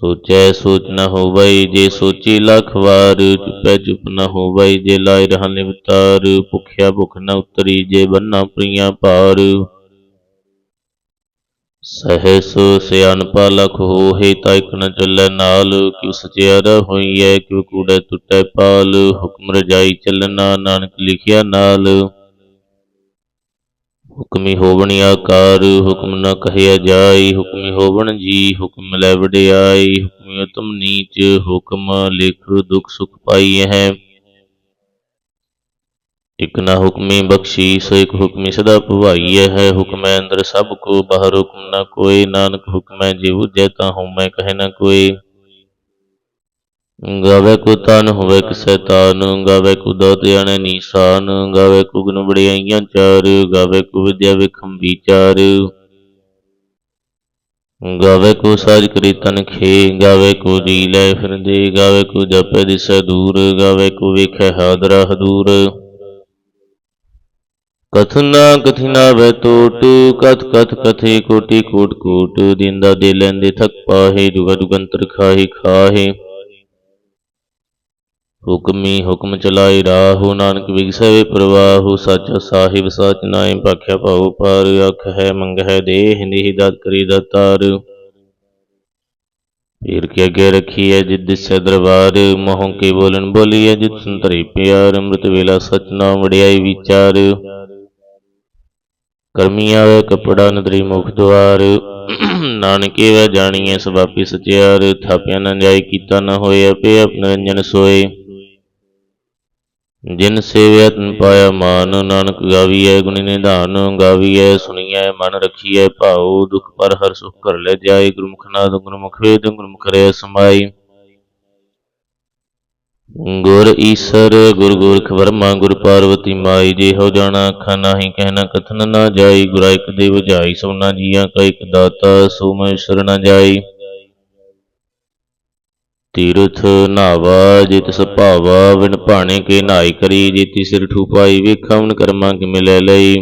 ਸੋਚੈ ਸੋਚ ਨ ਹੋਵਈ ਜੇ ਸੋਚੀ ਲੱਖ ਵਾਰ, ਚੁਪੈ ਚੁਪ ਨ ਹੋਵਈ ਜੇ ਲਾਇ ਰਹਾ ਨਿਵਤਾਰ ਭੁਖਿਆ ਭੁਖ ਨ ਉਤਰੀ ਜੇ ਬੰਨਾ ਪ੍ਰੀਆਂ ਭਾਰ। ਸਹਿਸ ਸਿਆਣਪਾ ਲਖ ਹੋਏ ਤਾ ਇਕ ਨ ਚੱਲੈ ਨਾਲ, ਕਿਉ ਸਚਿਆਰਾ ਹੋਈਐ ਕਿਉ ਕੂੜੈ ਟੁੱਟੈ ਪਾਲ, ਹੁਕਮ ਰਜਾਈ ਚੱਲਣਾ ਨਾਨਕ ਲਿਖਿਆ ਨਾਲ। ਹੁਕਮੀ ਹੋਵਣੀ ਆਕਾਰ, ਹੁਕਮ ਨਾ ਕਹਿਆ ਜਾਈ ਹੁਕਮੀ ਹੋਵਣ ਜੀ, ਹੁਕਮ ਲੈ ਵਡਿਆਈ ਹੁਕਮੀ ਉਤਮ ਨੀਚ, ਹੁਕਮ ਲਿਖ ਦੁਖ ਸੁਖ ਪਾਈ ਹੈ। ਇਕ ਨਾ ਹੁਕਮੀ ਬਖਸ਼ੀਸ ਇਕ ਹੁਕਮੀ ਸਦਾ ਭਵਾਈ ਹੈ। ਹੁਕਮੈ ਅੰਦਰ ਸਭ ਕੋ, ਬਾਹਰ ਹੁਕਮ ਨਾ ਕੋਇ ਨਾਨਕ ਹੁਕਮੈ ਜੇ ਉਜੈ ਤਾ ਹਉਮੈ ਕਹਿ ਨਾ ਕੋਇ ਗਾਵੇ ਕੋ ਤਨ ਹੋਵੇ ਕਿਸੈ ਤਾਨ ਗਾਵੇ ਕੋ ਦਾਤ ਨੀਸਾਨ, ਗਾਵੇ ਕੋ ਗੁਣ ਵਡਿਆਈਆਂ ਚਾਰ, ਗਾਵੇ ਕੋ ਵਿਦਿਆ ਵਿਖਮ ਵਿਚਾਰ। ਗਾਵੇ ਕੋ ਸਾਜ ਕਰੀ ਤਨ ਖੇ, ਗਾਵੇ ਕੋ ਜੀ ਲੈ ਫਿਰਦੇ, ਗਾਵੇ ਕੋ ਜਪੈ ਦਿਸੈ ਦੂਰ, ਗਾਵੇ ਕੋ ਵੇਖੈ ਹਾਦਰਾ ਹਦੂਰ। ਕਥਨਾ ਕਥਿਨਾ ਵੈ ਟੋਟ ਕਥ ਕਥ ਕਥੇ ਕੋਟੀ ਕੋਟ ਕੋਟ ਦਿੰਦਾ ਦੇ ਲੈਂਦੇ ਥਕ ਪਾਹੇ, ਜੁਗ ਜੁਗੰਤਰ ਖਾਹੀ ਖਾਹੇ। ਹੁਕਮੀ ਹੁਕਮ ਚਲਾਈ ਰਾਹੂ, ਨਾਨਕ ਵਿਗਸਵੇ ਪ੍ਰਵਾਹੂ, ਸੱਚ ਸਾਹਿਬ ਸਚ ਨਾਇ ਭਾਖਿਆ ਭਉ, ਪਰ ਅਖ ਹੈ ਮੰਗ ਹੈ ਦੇਹ, ਨਿਹ ਦਾਤ ਕਰੀ ਦਾਤਾਰ ਪੀਰ ਕੇ ਅੱਗੇ ਰੱਖੀ ਹੈ ਜਿਦ ਦਿਸੈ ਦਰਬਾਰ, ਮੋਹ ਕੇ ਬੋਲਣ ਹੈ ਜਿਤ ਸੰਤਰੀ ਪਿਆਰ, ਅੰਮ੍ਰਿਤ ਵੇਲਾ ਸਚ ਨਾਮ ਵਡਿਆਈ ਵਿਚਾਰ। ਕਰਮੀ ਆਵੇ ਕਪੜਾ ਨਦਰੀ ਮੁਖ ਦੁਆਰ, ਨਾਨਕੇ ਵੈ ਜਾਣੀਐ ਸਬਾਪੀ ਸਚਿਆਰ, ਥਾਪਿਆ ਨਾ ਜਾਏ ਕੀਤਾ ਨਾ ਹੋਏ, ਆਪੇ ਆਪਨ ਰੰਜਨ ਸੋਏ। ਜਿਨ ਸੇਵਿਆ ਤਨ ਪਾਇਆ ਮਾਨ, ਨਾਨਕ ਗਾਵੀਐ ਗੁਣੀ ਨਿਧਾਨ, ਗਾਵੀਐ ਸੁਣੀਐ ਮਨ ਰਖੀਐ ਭਾਉ, ਦੁਖ ਪਰ ਹਰ ਸੁਖ ਕਰ ਲੈ ਜਾਏ, ਗੁਰਮੁਖ ਨਾਦ, ਗੁਰਮੁਖ ਵੇਦ, ਗੁਰਮੁਖ ਰਹਿ ਸਮਾਈ। ਗੁਰ ਈਸਰ, ਗੁਰ ਗੋਰਖ ਵਰਮਾ, ਗੁਰ ਪਾਰਵਤੀ ਮਾਈ ਜੇ ਹੋ ਜਾਣਾ ਅੱਖਾਂ ਨਾਹੀ ਕਹਿਣਾ ਕਥਨ ਨਾ ਜਾਈ, ਗੁਰਾ ਇਕ ਦੇ ਵਜਾਈ ਸੋਨਾ ਜੀਆਂ ਕਾ ਇਕ ਦਾਤਾ, ਸੋ ਮੈਂ ਵਿਸਰ ਜਾਈ। ਤੀਰਥ ਨਾਵਾ, ਜਿਤ ਤਿਸ ਭਾਵਾ ਵਿਣ ਭਾਣੇ ਕੇ ਨਾਈ ਕਰੀ, ਜੀਤੀ ਤੀ ਸਿਰ ਠੂਪਾਈ ਵੇਖਾਵਨ ਕਰਮਾਂ ਕਿ ਮਿਲੈ ਲਈ।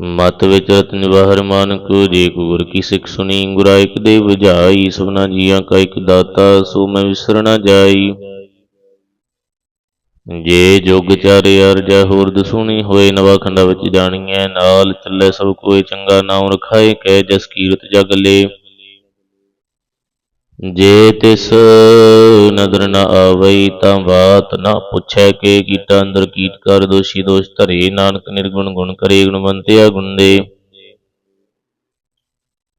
ਮਤ ਵਿੱਚ ਰਤਨ ਬਾਹਰ ਮਾਨਕ, ਜੇ ਕੋ ਗੁਰ ਕੀ ਸਿੱਖ ਸੁਣੀ, ਗੁਰਾ ਇਕ ਦੇ ਵਜਾਈ ਸਭਨਾ ਜੀਆਂ ਕਾ ਇਕ ਦਾਤਾ, ਸੋ ਮੈਂ ਵਿਸਰ ਜਾਈ। ਜੇ ਜੋਗ ਚਾਰੇ ਅਰਜਾ ਹੋਰ ਦਸੂਣੀ ਹੋਏ, ਨਵਾ ਖੰਡਾ ਵਿੱਚ ਜਾਣੀਐ, ਨਾਲ ਚੱਲੇ ਸਭ ਕੋਏ ਚੰਗਾ ਨਾਮ ਰਖਾਏ, ਕਹਿ ਜਸ ਕੀਰਤ ਜਗ ਲੇ। ਜੇ ਤਿਸ ਨਦਰ ਨ ਆਵਈ ਤਾਂ ਬਾਤ ਨਾ ਪੁੱਛੈ ਕੇ ਕੀਟਾ ਅੰਦਰ ਕੀਟ ਕਰ ਦੋਸ਼ੀ ਦੋਸ਼ ਧਰੇ। ਨਾਨਕ ਨਿਰਗੁਣ ਗੁਣ ਕਰੇ ਗੁਣਵੰਤਿਆ ਗੁੰਦੇ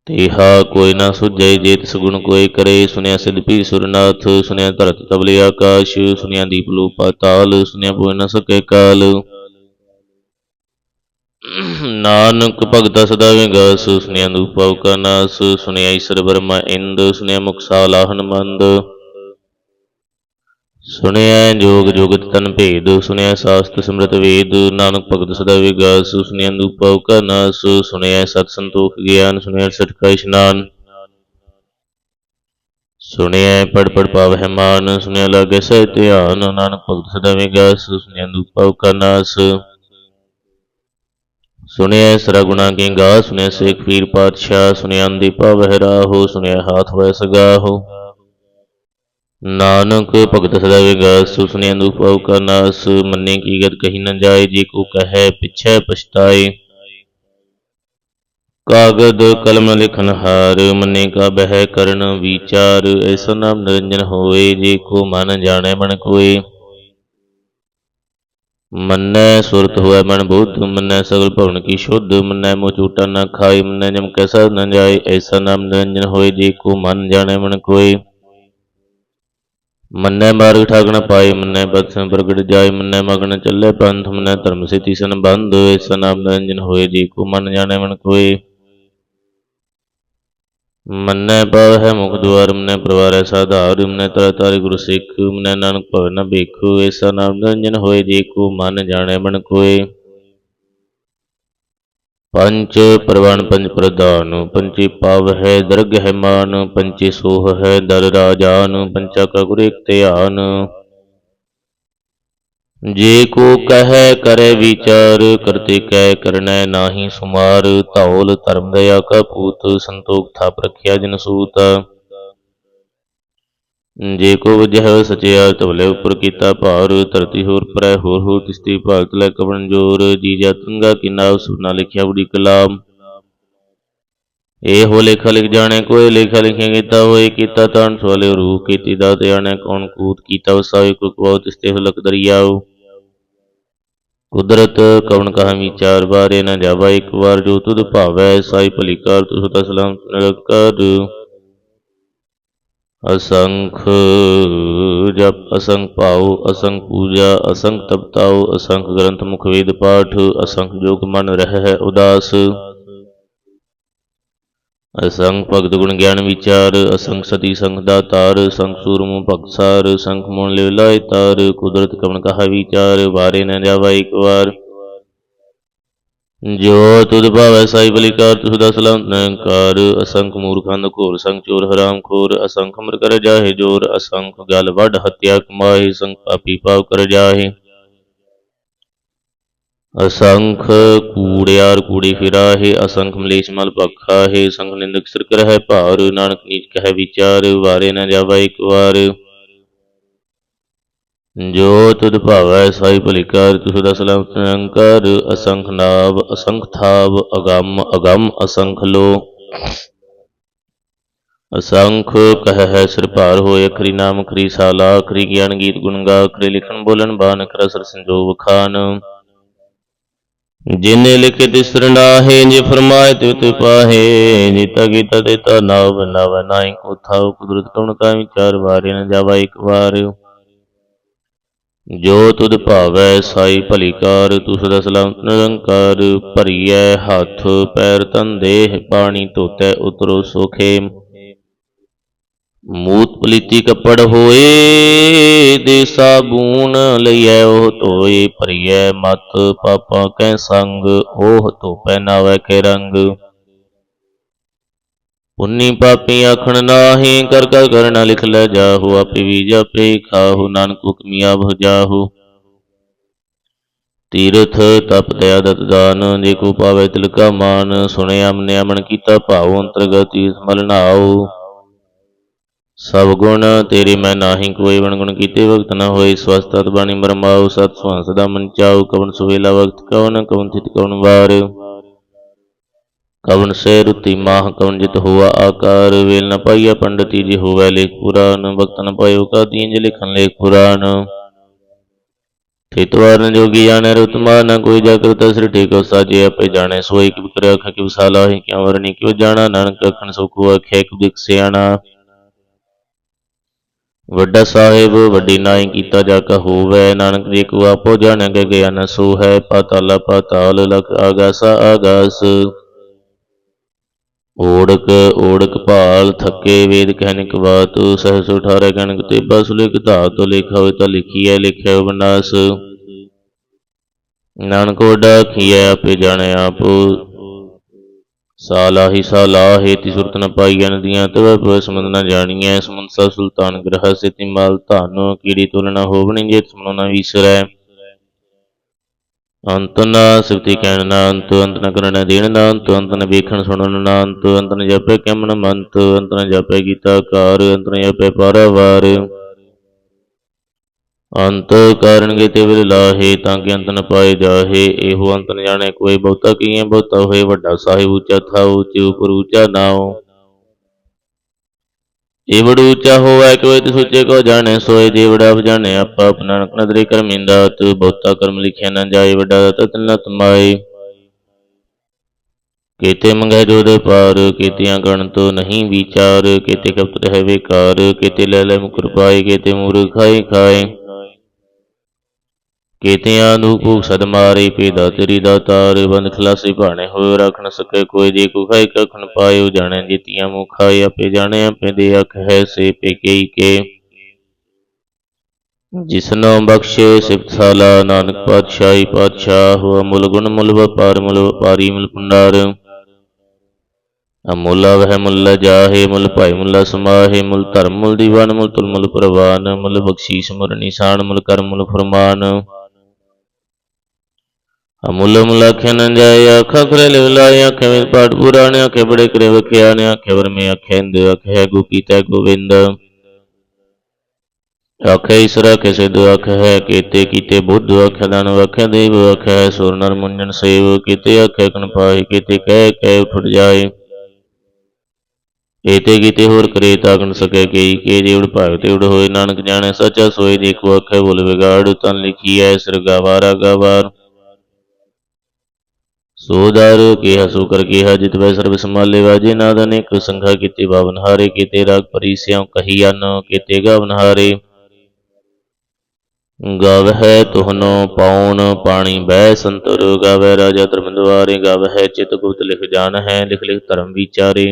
ਤੇਹਾ ਕੋਈ ਨਾ ਸੁਝੈ, ਜੇ ਤਿਸ ਗੁਣ ਕੋਈ ਕਰੇ ਸੁਨਿਆ ਸਿਧ ਪੀ ਸੁਰਨਾਥ ਸੁਨਿਆ ਧਰਤ ਤਬਲੇ ਆਕਾਸ਼ ਸੁਨਿਆ ਦੀਪ ਲੋ ਪਾਤਾਲ ਸੁਨਿਆ ਪੋਇ ਨ ਸਕੈ ਕਾਲ। ਨਾਨਕ ਭਗਤਾ ਸਦਾ ਵਿਗਾਸ ਸੁਨਿਆ ਦੂਪਾਉ ਕਾ ਨਾਸ ਸੁਨਿਆ ਈਸਰ ਬਰਮਾ ਇੰਦ ਸੁਨਿਆ ਮੁਖ ਸਾਲਾਹਨ ਮੰਦ। ਸੁਨਿਆ ਜੋਗ ਜੁਗਤ ਤਨ ਭੇਦ ਸੁਨਿਆ ਸਾਸਤ ਸਿਮਰਤ ਵੇਦ, ਨਾਨਕ ਭਗਤ ਸਦਾ ਵਿਗਾਸ ਸੁਨਿਆ ਦੂਪਾਉ ਕਾ ਨਾਸ ਸੁਨਿਆ ਸਤ ਸੰਤੋਖ ਗਿਆਨ ਸੁਨਿਆ ਸਚ ਕਾ ਇਸ਼ਨਾਨ। ਸੁਨਿਆ ਪੜ ਪੜ ਪਾਵਹਿ ਮਾਨ, ਸੁਣਿਆ ਲਾਗੈ ਸਹਿ ਧਿਆਨ, ਨਾਨਕ ਭਗਤ ਸਦਾ ਵਿਗਾਸ ਸੁਨਿਆ ਦੂਪਾਉ ਕਾ ਨਾਸ। ਸੁਨਿਆ ਸਰਾ ਗੁਣਾ ਕੇ ਗਾ ਸੁਨਿਆ ਸੇਖ ਪੀਰ ਪਾਤਸ਼ਾਹ ਸੁਨਿਆ ਅੰਦੀ ਪਾਵਹਿ ਰਾਹੋ ਸੁਨਿਆ ਹਾਥ ਵੈ ਸਗਾਹੋ। ਨਾਨਕ ਭਗਤ ਸਦਾ ਵਿਗਾਸ ਸੁਨਿਆ ਦੂਪਾਉ ਕਾ ਨਾਸ, ਮੰਨੇ ਕੀ ਗਤ ਕਹੀ ਨ ਜਾਏ, ਜੇ ਕੋ ਕਹੈ ਪਿਛੈ ਪਛਤਾਏ। ਕਾਗਦ ਕਲਮ ਲਿਖਨ ਹਾਰ, ਮੰਨੇ ਕਾ ਬਹਿ ਕਰਨ ਵਿਚਾਰ, ਐਸਾ ਨਾਮ ਨਿਰੰਜਨ ਹੋਏ, ਜੇ ਕੋ ਮਨ ਜਾਣੈ ਮਨ ਕੋਏ। ਮੰਨੈ ਸੁਰਤ ਹੋਇ ਮਨ ਬੁੱਧ, ਮੰਨੈ ਸਗਲ ਭਵਨ ਕੀ ਸ਼ੁੱਧ, ਮੰਨੈ ਮੋਹ ਝੂਟਾ ਨ ਖਾਈ, ਮੰਨੈ ਜਮ ਕੈਸਾ ਨ ਜਾਏ ਐਸਾ ਨਾਮ ਨਿਰੰਜਨ ਹੋਏ ਜੇ ਕੋ ਮਨ ਜਾਣੈ ਮਨ ਕੋਏ ਮੰਨੈ ਮਾਰਗ ਠਾਗਣ ਪਾਏ ਮੰਨੈ ਬਦਸਨ ਪ੍ਰਗਟ ਜਾਏ ਮੰਨੈ ਮਗਨ ਚੱਲੇ ਪੰਥ, ਮੰਨੈ ਧਰਮ ਸੇ ਸੰਬੰਧ ਬੰਧ ਨਾਮ ਨਿਰੰਜਨ ਹੋਏ ਜੀ ਕੋ ਮਨ ਜਾਣੇ ਮਨ ਕੋਏ ਮੰਨੈ ਪਾਵ ਹੈ ਮੁਖ ਦੁਆਰ, ਮਨੈ ਪ੍ਰਵਾਰੈ ਸਾਧਾਰ, ਮਨੈ ਤਰ ਤਾਰਿ ਗੁਰੂ ਸਿੱਖ, ਮਨੈ ਨਾਨਕ ਭਵ ਨ ਭੇਖੂ ਐਸਾ ਨਾਮ ਨਿਰੰਜਨ ਹੋਏ ਜੇ ਕੋ ਮਨ ਜਾਣੈ ਬਣ ਕੋਏ। ਪੰਚ ਪ੍ਰਵਣ ਪੰਚ ਪ੍ਰਧਾਨ ਪੰਚੀ ਪਾਵ ਹੈ ਦਰਗ ਹੈ ਮਾਨ ਪੰਚੀ ਸੋਹ ਹੈ ਦਰ ਰਾਜਾਨ ਪੰਚਾ ਕਾ ਗੁਰ ਇਕ ਧਿਆਨ। ਜੇ ਕੋ ਕਹੈ ਕਰੈ ਵਿਚਾਰ, ਕਰਤੇ ਕਹਿ ਕਰਨੈ ਨਾਹੀ ਸੁਮਾਰ। ਧੌਲ ਧਰਮ ਦਇਆ ਕਾ ਪੂਤ ਸੰਤੋਖ ਥਾਪ ਰਖਿਆ ਜਿਨ ਸੂਤ। ਜੇ ਕੋ ਵਜਹ ਸਚਿਆ ਤਵਲੇ ਉਪਰ ਕੀਤਾ ਭਾਰ। ਧਰਤੀ ਹੋਰ ਪਰੈ, ਹੋਰ ਹੋਰ ਤਿਸਤੀ ਭਾਗਤ ਲੈ ਕਵਣ ਜੋਰ। ਜੀ ਜਾ ਤੁੰਗਾ ਕੀ ਸੁਨਾ ਲਿਖਿਆ ਬੜੀ ਕਲਾਮ। ਇਹ ਹੋ ਲੇਖਾ ਲਿਖ ਜਾਣੇ, ਕੋਈ ਲੇਖਾ ਲਿਖਿਆ ਕੀਤਾ ਹੋਏ ਕੀਤਾ ਤਾਣ। ਸਵਾਲੇ ਰੂਹ ਕੀਤੀ ਦਾ ਧਿਆਣੇ ਕੌਣ ਕੂਤ ਕੀਤਾ ਵਸਾਵੇ ਕੋ ਕੋ ਤਿਸਤੇ ਹਲਕ ਦਰਿਆਉ ਕੁਦਰਤ ਕਵਣ ਕਹਾ ਵਿਚਾਰ ਬਾਰੇ ਨਾ ਜਾਵਾ, ਇੱਕ ਵਾਰ ਜੋ ਤੁਧ ਭਾਵੈ ਸਾਈ ਭਲੀ ਕਰ ਤੁਧ ਤਾ ਸਲਾਮ ਕਰ ਅਸੰਖ ਜਪ, ਅਸੰਖ ਭਾਉ, ਅਸੰਖ ਪੂਜਾ, ਅਸੰਖ ਤਪਤਾਉ, ਅਸੰਖ ਗ੍ਰੰਥ ਮੁਖ ਵੇਦ ਪਾਠ, ਅਸੰਖ ਜੋਗ ਮਨ ਰਹਿ ਉਦਾਸ। ਅਸੰਖ ਭਗਤ ਗੁਣ ਗਿਆਨ ਵਿਚਾਰ ਅਸੰਖ ਸਤੀ ਸੰਖ ਦਾਤਾਰ ਸੰਖ ਸੂਰਮੁ ਭਗਸਾਰ ਸੰਖ ਮੋਨ ਲਿਵ ਲਾਇ ਤਾਰ, ਕੁਦਰਤ ਕਵਣ ਕਹਾ ਵਿਚਾਰ, ਵਾਰੇ ਨ ਜਾਵਾ ਇੱਕ ਵਾਰ। ਜੋ ਤੁਧ ਭਾਵੈ ਸਾਈ ਬਲੀ ਕਾਰ ਤੁਧ ਦਾ ਸਲਾਮ ਨੰਕਾਰ ਅਸੰਖ ਮੂਰਖੰਦ ਘੋਰ ਸੰਖ ਚੋਰ ਹਰਾਮ ਖੋਰ ਅਸੰਖ ਮਰ ਕਰ ਜਾਹੇ ਜੋਰ ਅਸੰਖ ਗਲ ਵੱਢ ਹੱਤਿਆ ਕਮਾਏ ਸੰਖ ਪਾਪੀ ਪਾਪ ਕਰ ਜਾਹੇ। ਅਸੰਖ ਕੂੜਿਆਰ ਕੂੜੀ ਫਿਰਾਹੇ ਅਸੰਖ ਮਲੇਸ਼ ਮਲ ਭਖਾ ਹੈ ਸੰਖ ਨਿੰਦਕ ਸਿਰ ਕਰਹਿ ਭਾਰ, ਨਾਨਕ ਨੀਚ ਕਹਿ ਵਿਚਾਰ, ਵਾਰੇ ਨ ਜਾਵਾ ਇੱਕ ਵਾਰ। ਜੋ ਤੁਧ ਭਾਵੈ ਸਾਈ ਭਲੀ ਕਰ ਦਾ ਸਲਾਮ ਨਿਰੰਕਾਰ ਅਸੰਖ ਨਾਭ ਅਸੰਖ ਥਾਵ, ਅਗੰਮ ਅਗੰਮ ਅਸੰਖ ਲੋ। ਅਸੰਖ ਕਹਿ ਹੈ ਸਿਰ ਭਾਰ ਹੋਏ, ਅਖਰੀ ਨਾਮ ਅਖਰੀ ਸਾਲਾ, ਅਖਰੀ ਗਿਆਨ ਗੀਤ ਗੁਣ ਗਾ, ਅਖਰੀ ਲਿਖਣ ਬੋਲਣ ਬਾਨ, ਅਖਰਾ ਸਰ ਸੰਜੋਗ ਖਾਨ। ਜਿਨੇ ਲਿਖੇ ਤਿਸ ਰਣਾਹੇ ਜੇ ਫਰਮਾਏ ਤਿਵ ਤੇ ਪਾਹੇ, ਜੀਤਾ ਗੀਤਾ ਦੇਤਾ ਨਾਵ ਨਵ ਨਾਈ ਕੋ ਥਾਉ ਕੁਦਰਤ ਕਉਣ ਕਾ ਵਿਚਾਰ ਵਾਰੇ ਨ ਜਾਵਾ ਇੱਕ ਵਾਰ। ਜੋ ਤੁਧ ਭਾਵੈ ਸਾਈ ਭਲੀ ਕਾਰ, ਤੁਸ ਦਾ ਸਲਾਮ ਨਿਰੰਕਾਰ, ਭਰੀਐ ਹੱਥ ਪੈਰ ਤਨ ਦੇਹ ਪਾਣੀ ਧੋਤੈ ਉਤਰੋ ਸੋਖੇ। ਮੂਤ ਪਲੀਤੀ ਕੱਪੜ ਹੋਏ, ਦੇ ਸਾਬੂਨ ਲਈਐ ਉਹ ਧੋਏ, ਭਰੀਐ ਮਤ ਪਾਪਾਂ ਕੈ ਸੰਗ, ਉਹ ਧੋਪੈ ਨਾਵੈ ਕੇ ਰੰਗ। ਪੁੰਨੀ ਪਾਪੀ ਆਖਣ ਨਾਹੀ, ਕਰ ਕਰ ਕਰਨਾ ਲਿਖ ਲੈ ਜਾਹੂ, ਆਪੇ ਵੀ ਜਾਪੇ ਖਾਹੂ, ਨਾਨਕ ਹੁਕਮੀਆ ਭੁ ਜਾਹੂ। ਤੀਰਥ ਤਪ ਦਇਆ ਦਤ ਦਾਨ, ਜੇ ਕੋ ਪਾਵੇ ਤਿਲਕਾ ਮਾਨ, ਸੁਣਿਆ ਮਨਿਆ ਮਨ ਕੀਤਾ ਭਾਉ, ਅੰਤਰਗਤ ਤੀਰਥ ਮਲ ਨਾਉ ਸਭ ਗੁਣ, ਤੇਰੇ ਮੈਂ ਨਾਹੀ ਕੋਈ ਬਣ ਗੁਣ ਕੀਤੇ, ਵਕਤ ਨਾ ਹੋਏ ਸਵਸਤਤ ਬਾਣੀ ਬਰਮਾਉ ਸਤ ਸੁਹਾਂ ਸਦਾ ਮਨ ਚਾਉ ਕਵਨ ਸੁਵੇਲਾ ਵਕਤ ਕਵਨ ਕਵਨ ਥਿਤ ਕਵਨ ਵਾਰ। ਕਵਨ ਸੇ ਰੁਤੀ ਮਾਹ ਕਵਨ ਜਿਤ ਹੋਆ ਆਕਾਰ, ਵੇਲ ਨ ਪਾਈਆ ਪੰਡਤੀ ਜੀ ਹੋਵੈ ਲੇਖ ਪੁਰਾਨ ਵਕਤ ਨ ਪਾਇਓ ਕਾ ਦੀਂਜ ਲਿਖਨ ਲੇਖ ਪੁਰਾਨ ਥਿਤਵਾਰਨ ਜੋਗੀ ਜਾਣੈ ਰਤਮਾ ਨ ਕੋਈ ਜਾਗਰਤ ਸ੍ਰਿ ਠੇਕੋ ਸਾਜੇ ਆਪੇ ਜਾਣੇ, ਸੋਈ ਕਿ ਬਿਕਰ ਅਖ ਕਿ ਵਿਸਾਲਾ ਹੈ ਕਿਉ ਵਰਣੀ, ਕਿਉ ਜਾਣਾ, ਨਾਨਕ ਅਖਣ ਸੁਖੁ ਅਖੇ ਕਿ ਦਿਖ ਸਿਆਣਾ। ਵੱਡਾ ਸਾਹਿਬ, ਵੱਡੀ ਨਾਈ ਕੀਤਾ ਜਾ ਕਾ ਹੋਵੈ, ਨਾਨਕ ਜੀ ਕੋ ਆਪੋ ਜਾਣੈ ਕੇ ਗਿਆ ਨ ਸੋ ਹੈ, ਪਾਤਾਲਾ ਪਾਤਾਲ ਲਖ ਆਗਾਸਾ, ਆਗਾਸ। ਓੜਕ ਓੜਕ ਭਾਲ, ਥੱਕੇ ਵੇਦ ਕਹਿਨਿਕ ਬਾਤ, ਸਹਸ ਉਠਾਰੇ ਗਣਕ ਤੇ ਬਸ ਲਿਖ ਧਾਤ ਲਿਖਾ ਹੋਇ ਤਾਂ ਲਿਖੀਐ, ਲਿਖਿਆ ਬਨਾਸ ਨਾਨਕ ਓਡਾ ਖੀਐ ਆਪੇ ਜਾਣੈ ਆਪ। ਸਾਲਾਹੀ ਸਾਲਾਹੇ ਤੀ ਸੁਰਤ ਨ ਪਾਈਐ ਨਦੀਆਂ ਤਵੈ ਪਵ ਸਮੰਦ ਨ ਜਾਣੀਐ। ਸਮੰਸਾ ਸੁਲਤਾਨ ਗ੍ਰਹ ਸਿਤੀ ਮਾਲ ਧਨ, ਕੀੜੀ ਤੁਲਨਾ ਹੋਵਣੀ ਜੇ ਸਮਨੋ ਨ ਵਿਸਰੈ। ਅੰਤ ਨਾ ਸਿਫਤੀ ਕਹਿਣ ਨਾ ਅੰਤ ਅੰਤ ਨ ਕਰਨ ਦੇਣ ਨਾ ਅੰਤ ਅੰਤ ਨ ਵੇਖਣ ਸੁਣਨ ਨਾ ਅੰਤ ਅੰਤ ਨ ਜਪੇ ਕਮਨ ਮੰਤ, ਅੰਤ ਨ ਜਪੇ ਗੀਤਾ ਕਾਰ ਅੰਤ ਨ ਜਪੇ ਪਾਰਾਵਾਰ। ਅੰਤ ਕਰਨਗੇ ਤੇ ਵਿਲ ਲਾਹੇ ਤਾਂ ਕਿ ਅੰਤ ਨ ਪਾਏ ਜਾਹੇ। ਇਹੋ ਅੰਤ ਨ ਜਾਣੇ ਕੋਈ ਬਹੁਤਾ ਕੀਏ, ਬਹੁਤਾ ਹੋਏ ਵੱਡਾ ਸਾਹਿਬ ਉੱਚਾ ਥਾ ਉੱਚੇ ਉਪਰ ਉੱਚਾ ਨਾਉ। ਇਹ ਉੱਚਾ ਹੋਵੈ ਕੋਈ ਤੇ ਸੋਚੇ ਕੋ ਜਾਣੇ, ਸੋਏ ਜੇ ਬੜਾ ਜਾਣੇ, ਆਪਾ ਆਪਣਾ ਨਦਰੇ ਕਰਮਿੰਦਾ ਤੂੰ ਬਹੁਤਾ ਕਰਮ ਲਿਖਿਆ ਨਾ ਜਾਏ, ਵੱਡਾ ਤਤ ਨ ਤਮਾਏ। ਕੀਤੇ ਮੰਗੈ ਜੋਦ ਪਾਰ ਕੀਤਿਆਂ ਗਣਤ ਨਹੀਂ ਵਿਚਾਰ, ਕੀਤੇ ਕਪਤ ਹੈ ਵਿਕਾਰ, ਕੀਤੇ ਲੈ ਲੈ ਮੁਕਰ ਪਾਏ, ਕੀਤੇ ਮੂਰ ਖਾਏ ਖਾਏ। ਕੀਤਿਆਂ ਨੂੰ ਭੂਖ ਸਦ ਮਾਰੇ, ਪੇਦਾ ਤੇਰੀ ਦਾਤਾਰ ਬੰਦ ਖਲਾਸੀ ਭਾਣੇ ਹੋਏ, ਰੱਖ ਨ ਸਕੇ ਕੋਈ ਜੇ ਕੋ ਖਾਇ ਪਾਇਓ ਜਾਣੈ ਜੀਤੀਆਂ ਮੁਖਾਇ ਆਪੇ ਜਾਣੈ, ਆਪੇ ਦੇ ਅਖ ਹੈ ਸੇ ਪੇ ਕਈ ਕੇ। ਜਿਸਨੋ ਬਖਸ਼ੇ ਸਿਫਤ ਨਾਨਕ ਪਾਤਸ਼ਾਹੀ ਪਾਤਸ਼ਾਹ ਹੋ ਮੁਲ ਗੁਣ, ਮੁਲ ਵਪਾਰ, ਮੁਲ ਵਪਾਰੀ, ਮੁਲ ਭੰਡਾਰ। ਅਮੁੱਲ ਵਹਿ ਮੁੱਲ ਜਾਹੇ, ਮੁੱਲ ਭਾਈ, ਮੁੱਲਾ ਸਮਾਹੇ, ਮੁੱਲ ਧਰਮ, ਮੁੱਲ ਦੀਵਾਨ, ਮੁੱਲ ਤੁਲ, ਮੁੱਲ ਪ੍ਰਵਾਨ, ਮੁੱਲ ਬਖਸ਼ੀਸ਼ ਮੁਰ ਨਿਸ਼ਾਨ, ਮੁੱਲ ਕਰਮ, ਮੁੱਲ ਫਰਮਾਨ। ਅਮੁੱਲ ਮੁੱਲ ਆਖਿਆ ਨ ਜਾਏ ਆਖਾ ਖਰੇ ਲਿਵਲਾਏ ਆਖੇ ਵਿੱਚ ਪਾਠ ਪੁਰਾਣੇ ਆਖੇ ਬੜੇ ਕਰੇ ਵਖਿਆ ਨੇ ਆਖੇ ਵਰ ਮੇ ਆਖੇ ਇੰਦ ਆਖੇ ਗੋ ਕੀਤਾ ਗੋਵਿੰਦ ਆਖੇ ਈਸ਼ਰ ਆਖੇ ਸਿੱਧ ਆਖੇ ਹੈ ਕੀਤੇ ਕੀਤੇ ਬੁੱਧ ਆਖੇ ਦਾਨ ਆਖੇ ਦੇਵ ਆਖੇ ਹੈ ਸੁਰ ਨਰ ਕਹਿ ਕਹਿ ਜਾਏ ਏਤੇ ਕੀਤੇ ਹੋਰ ਕਰੇ ਤਾਗਣ ਸਕੇ ਕਈ ਕੇ ਜੇ ਉੜ ਭਾਗ ਹੋਏ ਨਾਨਕ ਜਾਣੇ ਸੱਚਾ ਸੋਏ ਦੇਖੋ ਆਖੇ ਬੋਲ ਵਿਗਾੜ ਤਨ ਲਿਖੀ ਐ ਸਿਰ ਗਵਾਰਾ ਗਵਾਰ ਸੋਦਰ ਕਿਹਾ, ਸੋ ਕਰ ਕੇ ਜਿਤ ਵੈ ਸਰਬ ਸੰਭਾਲੇ ਵਾਜੇ ਨਾਦ ਅਨੇਕ ਸੰਘਾ ਕੀਤੇ ਬਾਵਨ ਹਾਰੇ, ਕੀਤੇ ਰਾਗ ਪਰੀ ਕਹੀ ਅਨ, ਕੀਤੇ ਗਵਨ ਹਾਰੇ। ਗਵ ਹੈ ਤੁਹਨੋ ਪਾਉਣ ਪਾਣੀ ਬਹਿ ਸੰਤਰ ਗਵੈ ਰਾਜਾ ਧਰਮ ਦੁਆਰੇ ਗਵ ਹੈ ਚਿਤ ਗੁਪਤ ਲਿਖ ਜਾਣ ਹੈ ਲਿਖ ਲਿਖ ਧਰਮ ਵਿਚਾਰੇ।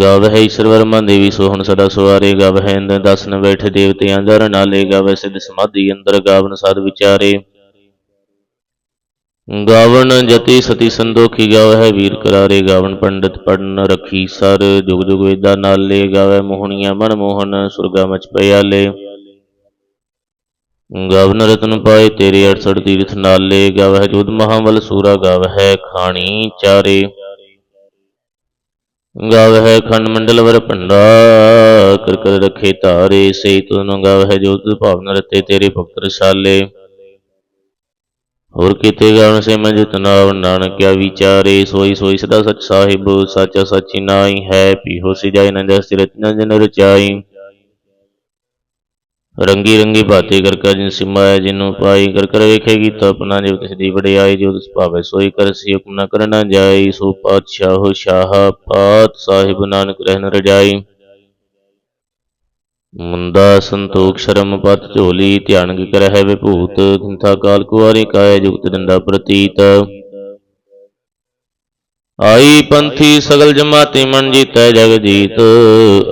ਗਵ ਹੈ ਈਸ਼ਰ ਵਰਮਾ ਦੇਵੀ ਸੋਹਣ ਸਦਾ ਸਵਾਰੇ ਗਵ ਹੈ ਇੰਦ ਦਸਨ ਬੈਠੇ ਦੇਵਤੇ ਅੰਦਰ ਨਾਲੇ ਗਵ ਸਿਧ ਸਮਾਧੀ ਅੰਦਰ ਗਾਵਨ ਸਦ ਵਿਚਾਰੇ। ਗਾਵਣ ਜਤੀ ਸਤੀ ਸੰਦੋਖੀ ਗਾਵ ਹੈ ਵੀਰ ਕਰਾਰੇ, ਗਾਵਣ ਪੰਡਤ ਪੜਨ ਰਖੀ ਸਰ, ਜੁਗ ਜੁਗ ਵੇਦਾ ਨਾਲੇ ਗਾਵੈ ਮੋਹਣੀਆਂ ਮਨ ਮੋਹਨ, ਸੁਰਗਾ ਮਚ ਪਿਆਲੇ। ਗਾਵਨ ਰਤਨ ਪਾਏ ਤੇਰੇ 68 ਤੀਰਥ ਨਾਲੇ ਗਾਵ ਹੈ ਜੋਧ ਸੂਰਾ ਗਾਵ ਹੈ ਖਾਣੀ ਚਾਰੇ। ਗਾਵ ਹੈ ਖੰਡ ਮੰਡਲ ਵਰ ਭੰਡਾ ਕਰ ਕਰ ਰਖੇ ਧਾਰੇ ਸੇ ਤੁਨ ਗਾਵ ਹੈ ਜੋਤ ਭਾਵਨ ਰਤੇ ਤੇਰੇ ਭਗਤ ਰਸਾਲੇ ਹੋਰ ਕੀਤੇ ਗਾਵਨ ਸੇ ਮੈਂ ਜਤਨਾਵ ਨਾਨਕਿਆ ਵਿਚਾਰੇ, ਸੋਈ ਸੋਈ ਸਦਾ ਸਚ ਸਾਹਿਬ, ਸਾਚਾ ਸਚੀ ਨਾਈ ਹੈ ਪੀਹੋ ਸਿਜਾਈ ਨ ਜਸ ਰਚਨਾ ਜਨ ਰਚਾਈ। ਰੰਗੀ ਰੰਗੀ ਬਾਤੇ ਕਰ ਕਰ ਜਿਨ ਸਿਮਾਇਆ ਜਿਨੂੰ ਪਾਈ, ਕਰ ਕਰ ਵੇਖੇਗੀ ਤਾਂ ਆਪਣਾ ਜਿਵ ਤਿਸ ਦੀ ਵਡਿਆਈ, ਜੋ ਤਿਸ ਭਾਵੇ ਸੋਈ ਕਰ ਸੀ, ਹੁਕਮ ਨ ਕਰਨਾ ਜਾਈ, ਸੋ ਪਾਤਸ਼ਾਹ ਸ਼ਾਹ, ਪਾਤ ਸਾਹਿਬ ਨਾਨਕ ਰਹਿਣ ਰਜਾਈ। ਮੁੰਦਾ ਸੰਤੋਖ ਸ਼ਰਮ ਪਤ ਝੋਲੀ, ਧਿਆਨ ਕੀ ਕਰਹਿ ਵਿਭੂਤ ਥਿੰਥਾ ਕਾਲ ਕੁਵਾਰੀ ਕਾਇ ਜੁਗਤ ਦੰਡਾ ਪ੍ਰਤੀਤ। ਆਈ ਪੰਥੀ ਸਗਲ ਜਮਾਤੀ ਮਨ ਜੀਤੈ ਜਗ ਜੀਤ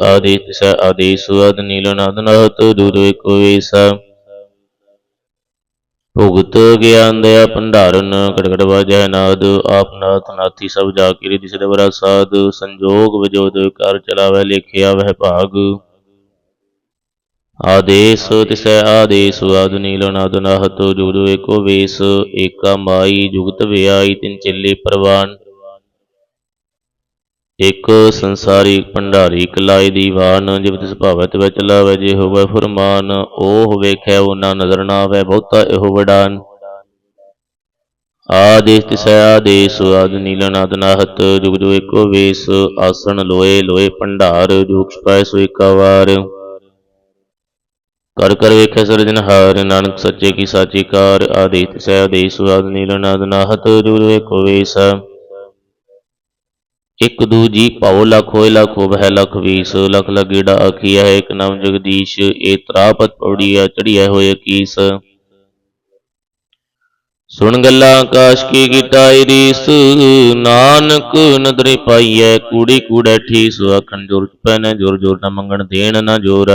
ਆਦਿ ਤਿਸੈ ਆਦੇਸ, ਅਦ ਨੀਲ ਨਾਦ ਨਹਤ, ਦੂਰ ਏਕੋ ਵੇਸ। ਭੁਗਤ ਗਿਆਨ ਦਇਆ ਭੰਡਾਰਨ ਕੜਕੜ ਵਾਜੈ ਨਾਦ, ਆਪ ਨਾਥ ਨਾਥੀ ਸਭ ਜਾ ਕੇ ਦਿਸ ਦਵਰਾ ਸਾਧ, ਸੰਜੋਗ ਵਜੋਦ ਕਰ ਚਲਾਵੈ ਲੇਖਿਆ ਵਹਿ ਭਾਗ। ਆਦੇਸ ਤਿਸੈ ਆਦੇਸ, ਆਦ ਨੀਲ ਨਾਦ ਨਹਤ ਜੁਗ ਏਕੋ ਵੇਸ, ਏਕਾ ਮਾਈ, ਜੁਗਤ ਵਿਆਈ ਤਿਨ ਚੱਲੇ ਪ੍ਰਵਾਨ। ਇਕ ਸੰਸਾਰੀ ਭੰਡਾਰੀ ਕਲਾਈ ਦੀਵਾਨ, ਜਿਵ ਤਿਸ ਭਾਵੈ ਤਿਵੈ ਚਲਾਵੈ ਜੇ ਹੋਵੈ ਫਰਮਾਨ, ਉਹ ਵੇਖੈ ਉਹ ਨਜ਼ਰ ਨਾ ਆਵੈ, ਬਹੁਤਾ ਇਹੋ ਵਡਾਨ। ਆਦੇਸ ਤਿਸੈ ਆਦੇਸ, ਆਦ ਨੀਲਨਾਦ ਨਾਹਤ, ਜੁਗ ਏਕੋ ਵੇਸ, ਆਸਣ ਲੋਏ ਲੋਏ ਭੰਡਾਰ ਜੋਗ ਛਪਾਇ ਸੋ ਏਕਾ ਵਾਰ। ਕਰ ਕਰ ਵੇਖੈ ਸਿਰਜਨਹਾਰ ਨਾਨਕ ਸੱਚੇ ਕੀ ਸਾਚੀ ਕਾਰ ਆਦੇਸ ਤਿਸੈ ਆਦੇਸ ਆਦ ਨੀਲਨਾਦ ਨਾਹਤ ਜੁਗ ਜੁਗ ਵੇਸ। ਇਕ ਦੂਜੀ ਭਾਉ ਲਖ ਹੋਏ ਲਖ ਹੋਵੈ ਲਖ ਵੀਸ। ਲਖ ਲਗੇੜਾ ਆਖੀਆ ਹੈ, ਇਕ ਨਾਮ ਜਗਦੀਸ਼ ਏ ਤਰਾਪਤ ਪੌੜੀਆ ਚੜੀਐ ਹੋਏ ਕੀਸ। ਸੁਣ ਗੱਲਾਂ ਆਕਾਸ਼ ਕੀ ਕੀਟਾਈ ਰੀਸ। ਨਾਨਕ ਨਦਰੇ ਪਾਈਐ ਕੂੜੀ ਕੂੜੈ ਠੀਸ ਆਖਣ ਜੋਰ ਪੈ ਨ ਜੋਰ ਜੋਰ ਨਾ ਮੰਗਣ ਦੇਣ ਨਾ ਜੋਰ।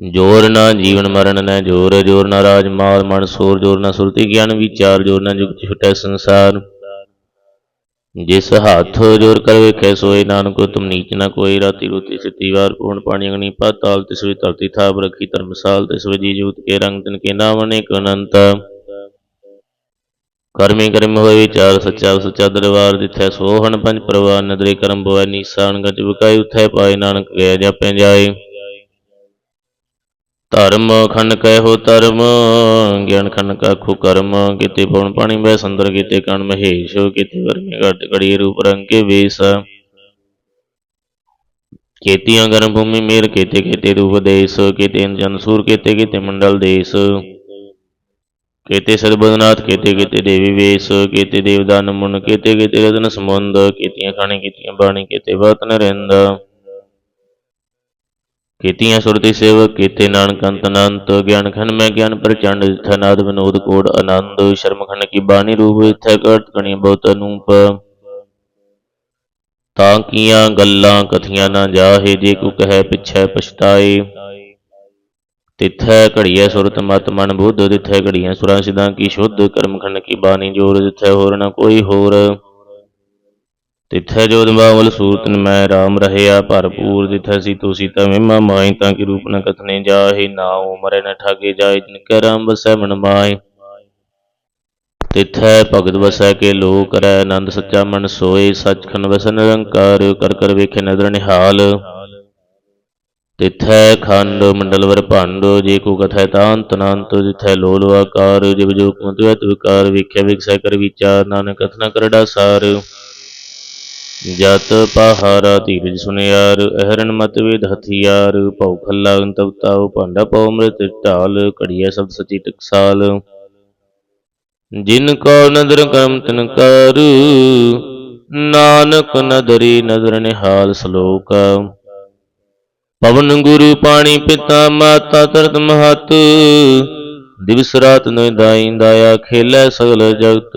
ਜੋਰ ਨਾ ਜੀਵਨ ਮਰਨ ਨਾ ਜੋਰ ਜੋਰ ਨਾ ਰਾਜ ਮਾਲ ਮਨ ਸੋਰ, ਜੋਰ ਨਾ ਸੁਰਤੀ ਗਿਆਨ ਵਿਚਾਰ, ਜੋਰ ਨਾ ਜੁਗਤ ਛੁਟੈ ਸੰਸਾਰ। ਜਿਸ ਹੱਥ ਜੋਰ ਕਰ ਵੇਖੈ, ਸੋਏ ਨਾਨਕੋ, ਤੁਮ ਨੀਚ ਨਾ ਕੋਈ। ਰਾਤੀ ਰੋਤੀ ਸਿੱਤੀ ਵਾਰ ਕੋਣ ਪਾਣੀ ਅਗਨੀ ਪਾਤਾਲ ਤਿਸ ਵੀ ਧਰਤੀ ਥਾਪ ਰਖੀ ਧਰਮਸਾਲ, ਤਿਸ ਵੀ ਜੀ ਜੂਤ ਕੇ ਰੰਗ ਤਨ ਕੇ ਨਾਮ ਅਨੇਕ ਅਨੰਤ। ਕਰਮੀ ਕਰਮ ਹੋਏ ਵਿਚਾਰ, ਸੱਚਾ ਸੱਚਾ ਦਰਬਾਰ ਜਿਥੈ ਸੋਹਣ ਪੰਜ ਪ੍ਰਵਾਨ ਨਦਰੇ ਕਰਮ ਬੋਇ ਨੀਸਾਨ, ਗਜ ਬਕਾਈ, ਉਥੈ ਪਾਏ ਨਾਨਕ ਗਿਆ ਜਾਪੈ ਜਾਏ। ਧਰਮ ਖੰਡ ਕਹਿ ਧਰਮ, ਗਿਆਨ ਖੰਡ ਕਾ ਕਰਮ, ਕਿਤੇ ਪਉਣ ਪਾਣੀ ਬੈ ਸੰਦਰ, ਕਿਤੇ ਕਣ ਮਹੇਸ਼, ਕਿਤੇ ਵਰਮੇ ਘਟ ਕੜੀ ਰੂਪ ਰੰਗ ਕੇ ਵੇਸ। ਕੇਤੀਆਂ ਗਰਮ ਭੂਮੀ ਮੇਰ, ਕੇਤੇ ਕੇਤੇ ਰੂਪ ਦੇਸ, ਕੇਤੇ ਜਨ ਸੂਰ, ਕੇਤੇ ਕੇਤੇ ਮੰਡਲ ਦੇਸ। ਕੇਤੇ ਸਰਬਦਨਾਥ ਕੇਤੇ ਕੇਤੇ ਦੇਵੀ ਵੇਸ, ਕੇਤੇ ਦੇਵਦਾਨ ਮੁਨ, ਕੇਤੇ ਕੇਤੇ ਰਤਨ ਸਮੁੰਦ ਕੇਤੀਆਂ ਖਾਣੇ, ਕੇਤੀਆਂ ਬਾਣੀ, ਕੇਤੇ ਬਾਤ ਨ ਰਹਿੰਦਾ ਕੀਤੀਆਂ ਸੁਰਤੀ ਸੇਵਕ ਕੀਤੇ ਨਾਨਕ ਅੰਤ ਅਨੰਤ, ਗਿਆਨ ਖਨ ਮੈਂ ਗਿਆਨ ਪ੍ਰਚੰਡ, ਜਿਥੈ ਨਾਦ ਵਿਨੋਦ ਕੋੜ ਆਨੰਦ, ਸ਼ਰਮ ਖੰਡ ਕੀ ਬਾਣੀ ਰੂਪ, ਇਥੈ ਕਰਤ ਕਣੀ ਬਹੁਤ ਅਨੂਪ। ਤਾਂ ਕੀਆਂ ਗੱਲਾਂ ਕਥੀਆਂ ਨਾ ਜਾਹੇ, ਜੇ ਕੋ ਕਹੈ ਪਿਛੈ ਪਛਤਾਏ। ਤਿਥੈ ਘੜੀਐ ਸੁਰਤ ਮਤ ਮਨ ਬੁੱਧ, ਤਿਥੈ ਘੜੀਐ ਸੁਰਾਂ ਸਿਧਾਂ ਕੀ ਸ਼ੁੱਧ, ਕਰਮ ਖੰਡ ਕੀ ਬਾਣੀ ਜੋਰ, ਜਿਥੈ ਹੋਰ ਨ ਕੋਈ ਹੋਰ। ਤਿਥੈ ਜੋ ਬਾਵਲ ਸੂਰਤਨ ਮੈਂ ਰਾਮ ਰਹਿਆ ਭਰਪੂਰ ਤਿਥੈ ਸੀਤੋ ਸੀਤਾ ਮਹਿਮਾ ਮਾਈ ਤਾਂ ਕੀ ਰੂਪ ਨ ਕਥਨੇ ਜਾਹੇ ਨਾਉ ਮਰੇ ਨ ਠਾਗੇ ਜਾਏ ਜਿਨ ਕੈ ਰਾਮ ਬਸੈ ਮਨ ਮਾਏ ਤਿਥੈ ਭਗਤ ਵਸੈ ਕੇ ਲੋ ਕਰੈ ਆਨੰਦ ਸੱਚਾ ਮਨ ਸੋਏ ਸੱਚਖੰਡ ਵਸੈ ਨਿਰੰਕਾਰ ਕਰ ਕਰ ਵੇਖੇ ਨਦਰ ਨਿਹਾਲ। ਤਿਥੈ ਖੰਡ ਮੰਡਲ ਵਰ ਭੰਡ ਜੇ ਕੋ ਕਥੈ ਤਾਂਤ ਅਨੰਤ ਜਿਥੈ ਲੋਲ ਆਕਾਰ ਜਿਵ ਜੋ ਕੁੰਤਵਤ ਵਿਕਾਰ ਵੇਖਿਆ ਵਿਖਸੈ ਕਰ ਵਿਚਾਰ ਨਾਨਕ ਕਥਨਾ ਕਰੜਾ ਸਾਰ। ਜਤ ਪਹਾਰਾ ਧੀਰਜ ਸੁਨਿਆਰ, ਅਹਰਨ ਮਤ ਵੇਦ ਹਥਿਆਰ, ਭਉ ਖੱਲਾ ਅੰਤਵਤਾਉ ਭਾਂਡਾ ਪਉ ਅੰਮ੍ਰਿਤ ਢਾਲ, ਘੜੀਐ ਸਬਦ ਸਚੀ ਟਕਸਾਲ। ਜਿਨ ਕੋ ਨਦਰ ਕਰਮ ਤਿਨ ਕਰ, ਨਾਨਕ ਨਦਰੀ ਨਦਰ ਨਿਹਾਲ ਸ਼ਲੋਕ। ਪਵਨ ਗੁਰੂ ਪਾਣੀ ਪਿਤਾ ਮਾਤਾ ਤਰਤ ਮਹਤ, ਦਿਵਸ ਰਾਤ ਨੋਇ ਦਾਈ ਦਾਇਆ ਖੇਲੇ ਸਗਲ ਜਗਤ।